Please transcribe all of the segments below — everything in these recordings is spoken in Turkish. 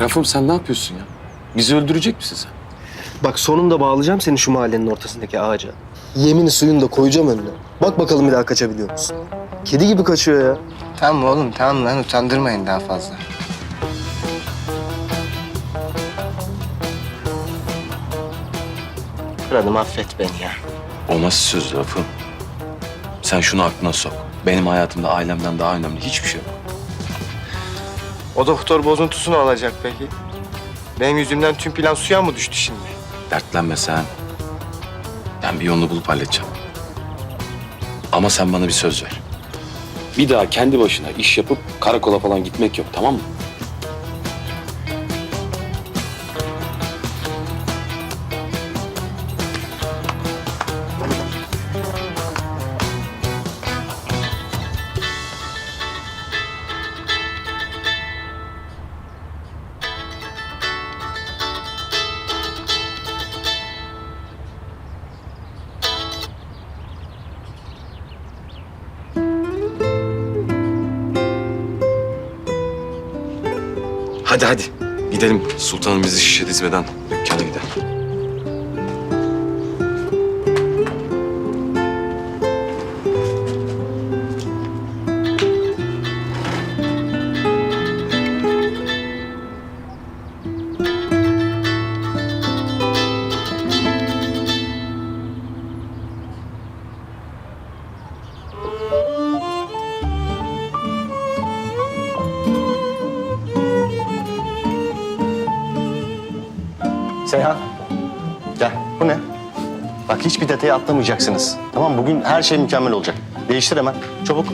Rafım sen ne yapıyorsun ya? Bizi öldürecek misin sen? Bak sonunda bağlayacağım seni şu mahallenin ortasındaki ağaca. Yemini suyunu da koyacağım önüne. Bak bakalım bir daha kaçabiliyor musun? Kedi gibi kaçıyor ya. Tamam oğlum tamam lan utandırmayın daha fazla. Fırat'ım affet beni ya. O nasıl söz Rafım? Sen şunu aklına sok. Benim hayatımda ailemden daha önemli hiçbir şey yok. O doktor bozuntusu ne olacak peki? Benim yüzümden tüm plan suya mı düştü şimdi? Dertlenme sen. Ben bir yolunu bulup halledeceğim. Ama sen bana bir söz ver. Bir daha kendi başına iş yapıp karakola falan gitmek yok tamam mı? Hadi hadi. Gidelim. Sultanım bizi şişe dizmeden dükkana gidelim. Seyhan. Gel. Bu ne? Bak hiçbir detayı atlamayacaksınız. Tamam mı? Bugün her şey mükemmel olacak. Değiştir hemen. Çabuk.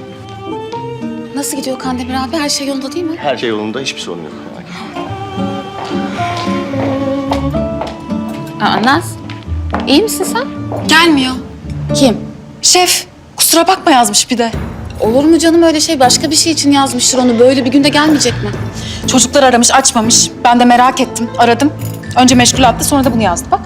Nasıl gidiyor Kandemir abi? Her şey yolunda değil mi? Her şey yolunda. Hiçbir sorun yok. Merak etme. Aa, Naz, iyi misin sen? Gelmiyor. Kim? Şef, kusura bakma yazmış bir de. Olur mu canım öyle şey? Başka bir şey için yazmıştır onu. Böyle bir günde gelmeyecek mi? Çocuklar aramış, açmamış. Ben de merak ettim, aradım. Önce meşgul attı, sonra da bunu yazdı bak.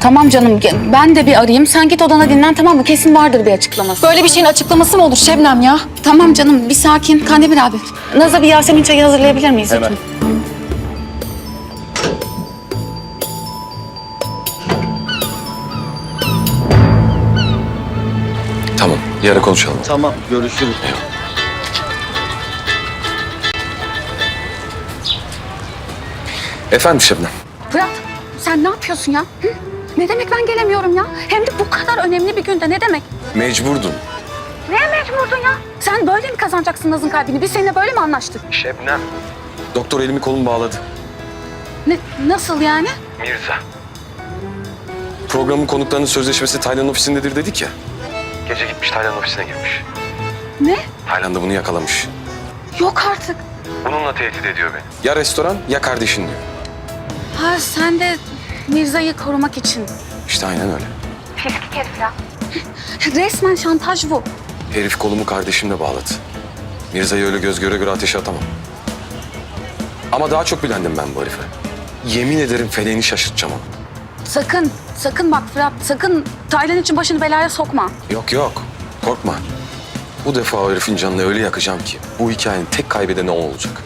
Tamam canım, ben de bir arayayım. Sen git odana dinlen tamam mı? Kesin vardır bir açıklaması. Böyle bir şeyin açıklaması mı olur Şebnem ya? Tamam canım, bir sakin. Kandemir abi, Naz'a bir Yasemin çayı hazırlayabilir miyiz? Hemen. lütfen? Tamam. Yarın konuşalım. Tamam görüşürüz. Efendim Şebnem. Fırat, sen ne yapıyorsun ya? Hı? Ne demek ben gelemiyorum ya? Hem de bu kadar önemli bir günde ne demek? Mecburdum. Neye mecburdun ya? Sen böyle mi kazanacaksın Naz'ın kalbini? Biz seninle böyle mi anlaştık? Doktor elimi kolumu bağladı. Ne, nasıl yani? Programın konuklarının sözleşmesi Taylan ofisindedir dedik ya. Gece gitmiş Taylan ofisine girmiş. Ne? Taylan da bunu yakalamış. Yok artık. Bununla tehdit ediyor beni. Ya restoran ya kardeşin diyor. Ha sen de Mirza'yı korumak için. İşte aynen öyle. Resmen şantaj bu. Herif kolumu kardeşimle bağladı. Mirza'yı öyle göz göre göre ateşe atamam. Ama daha çok bilendim ben bu herife. Yemin ederim feleğini şaşırtacağım onu. Sakın, sakın bak Fırat, sakın Taylan için başını belaya sokma. Yok yok, korkma. Bu defa o herifin canını öyle yakacağım ki... ...bu hikayenin tek kaybedeni o olacak.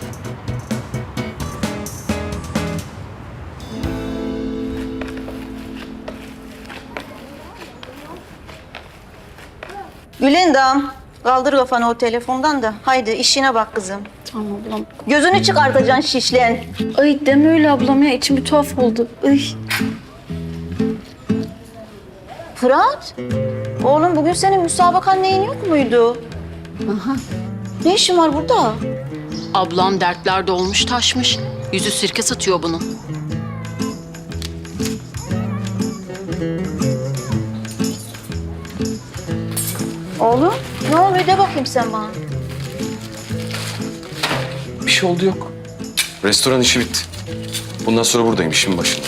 Gülendam, kaldır kafanı o telefondan da. Haydi işine bak kızım. Tamam ablam. Gözünü çıkartacaksın şişlen. Ay deme öyle ablam ya, içim bir tuhaf oldu. Ay. Fırat, oğlum bugün senin müsabakan neyin yok muydu? Aha. Ne işin var burada? Ablam dertlerde olmuş taşmış. Yüzü sirke satıyor bunun. Oğlum, ne oluyor de bakayım sen bana. Bir şey oldu yok. Restoran işi bitti. Bundan sonra buradayım işimin başında.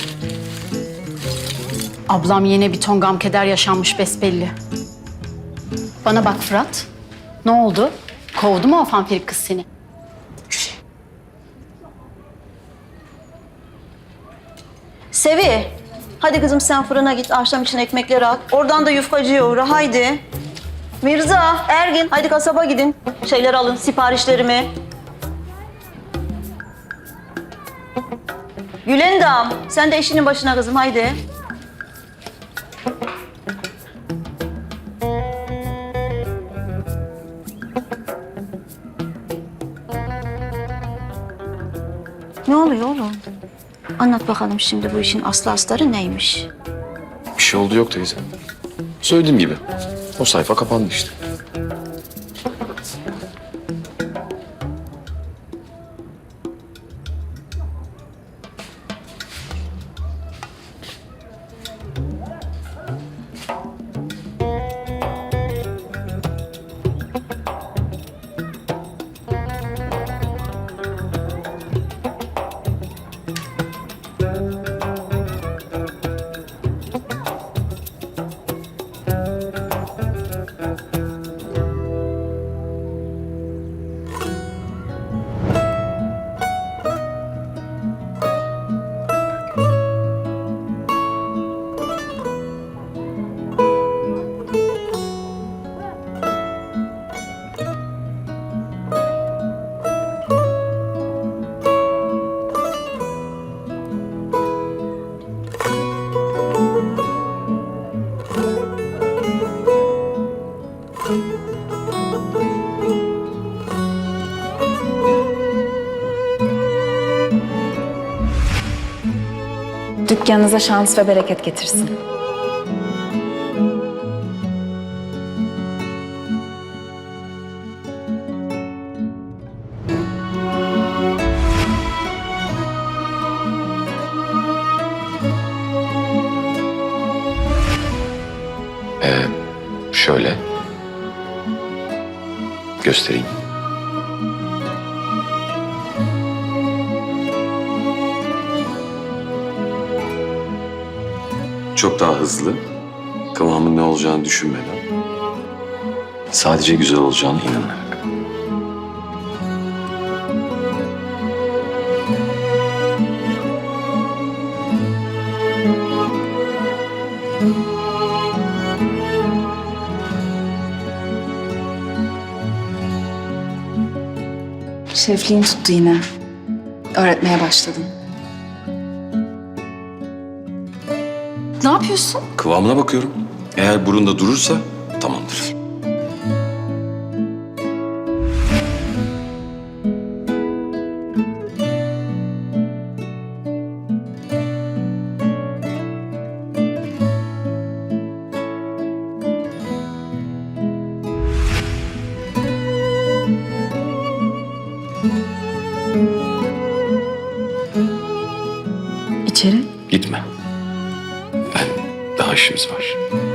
Ablam yine bir ton gam keder yaşanmış besbelli. Bana bak Fırat. Ne oldu? Kovdu mu o fanfirik kız seni? Sevi, hadi kızım sen fırına git akşam için ekmekleri al. Oradan da yufkacıya uğra haydi. Mirza, Ergin hadi kasaba gidin. Şeyler alın, siparişlerimi. Gülendam sen de işinin başına kızım haydi. Ne oluyor oğlum? Anlat bakalım şimdi bu işin aslı astarı neymiş? Bir şey oldu yok teyze. Söylediğim gibi. O sayfa kapandı işte. Dükkanınıza şans ve bereket getirsin. Ee, şöyle. Göstereyim. Çok daha hızlı, kıvamın ne olacağını düşünmeden, sadece güzel olacağını inanarak. Şefliğin tuttu yine. Öğretmeye başladım. Ne yapıyorsun? Kıvamına bakıyorum. Eğer burunda durursa tamamdır. İçeri. Gitme. Ben daha işimiz var.